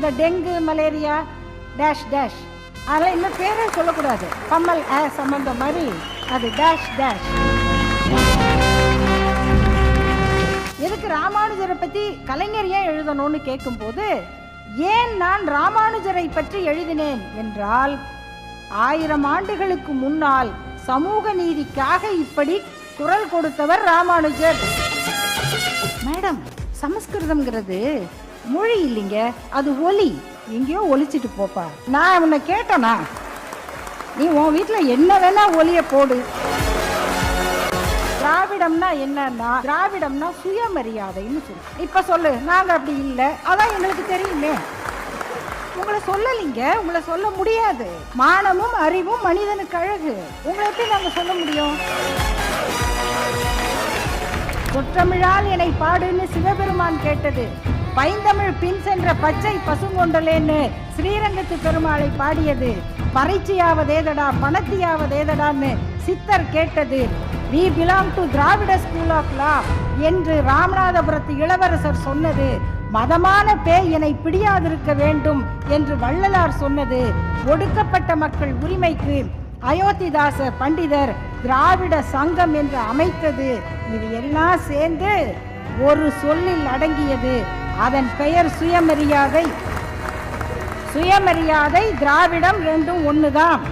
இந்த dengue malaria dash dash. அதெல்லாம் இன்னும் பேரே சொல்லக்கூடாது. கம்மல் ஆ சம்மந்த மாதிரி அது டேஷ் டேஷ். எதுக்கு ராமானுஜரை பற்றி கலைஞர் ஏன் எழுதணும்னு கேட்கும்போது ஏன் நான் ராமானுஜரை பற்றி எழுதினேன் என்றால் ஆயிரம் ஆண்டுகளுக்கு முன்னால் சமூக நீதிக்காக இப்படி குரல் கொடுத்தவர் ராமானுஜர். மேடம் சமஸ்கிருதம்ங்கிறது மொழி இல்லைங்க அது ஒலி. எங்கேயோ ஒலிச்சிட்டு போப்பா. நான் உன்னை கேட்டனா? நீ உன் வீட்டில் என்ன வேணா ஒலிய போடு. திராவிடம்னா என்னன்னா திராவிடம்னா சுயமரியாதைன்னு சொல்லு. இப்ப சொல்லு நாங்க அப்படி இல்லை. அதான் எங்களுக்கு தெரியுமே. உங்களை சொல்லலைங்க உங்களை சொல்ல முடியாது. மானமும் அறிவும் மனிதனுக்கு அழகு. உங்களை எப்படி நாங்க சொல்ல முடியும்? குற்றமிழால் என்னை பாடுன்னு சிவபெருமான் கேட்டது. பைந்தமிழ் பின் சென்ற பச்சை பசுங்கொண்டலேன்னு ஸ்ரீரங்கத்து பெருமாளை பாடியது பறைச்சியாவதேதடா பணத்தியாவதேதடான்னு சித்தர் கேட்டது we belong to Dravida school of law என்று ராமநாதபுரத்து இளவரசர் சொன்னது மதமான பேய் என்னை பிடியாதிருக்க வேண்டும் என்று வள்ளலார் சொன்னது ஒடுக்கப்பட்ட மக்கள் உரிமைக்கு அயோத்திதாச பண்டிதர் திராவிட சங்கம் என்று அமைத்தது இது எல்லாம் சேர்ந்து ஒரு சொல்லில் அடங்கியது. அதன் பெயர் சுயமரியாதை. சுயமரியாதை திராவிடம் ரெண்டும் ஒண்ணுதான்.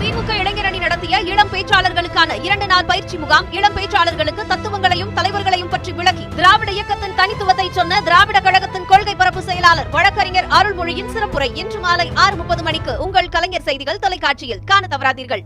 திமுக இளைஞரணி நடத்திய இளம் பேச்சாளர்களுக்கான இரண்டு நாள் பயிற்சி முகாம் இளம் பேச்சாளர்களுக்கு தத்துவங்களையும் தலைவர்களையும் பற்றி விளக்கி திராவிட இயக்கத்தின் தனித்துவத்தை சொன்ன திராவிட கழகத்தின் கொள்கை பரப்பு செயலாளர் வழக்கறிஞர் அருள்மொழியின் சிறப்புரை இன்று மாலை ஆறு முப்பது மணிக்கு உங்கள் கலைஞர் செய்திகள் தொலைக்காட்சியில். காண தவறாதீர்கள்.